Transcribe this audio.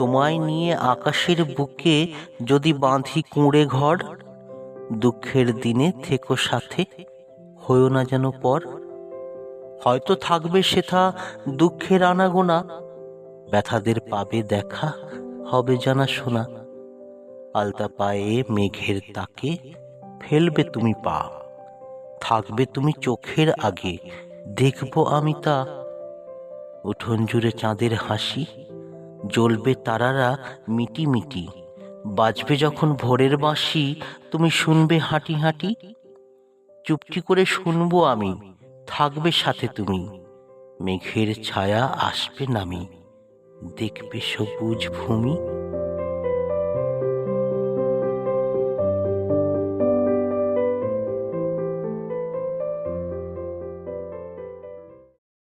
তোমায় নিয়ে আকাশের বুকে যদি বাঁধি কুঁড়ে ঘর, দুঃখের দিনে থেকো সাথে হয়েও না যেন পর। হয়তো থাকবে সেথা দুঃখের আনাগোনা, ব্যথাদের পাবে দেখা, হবে জানা শোনা। আলতা পায়ে মেঘের তাকে ফেলবে তুমি পা, থাকবে তুমি চোখের আগে, দেখব আমি তা। উঠোন জুড়ে চাঁদের হাসি জ্বলবে তারারা মিটি মিটি। বাজবে যখন ভোরের বাঁশি, তুমি শুনবে হাঁটি হাঁটি। চুপটি করে শুনব আমি, থাকবে সাথে তুমি। মেঘের ছায়া আসবে নামি, দেখবে সবুজ ভূমি।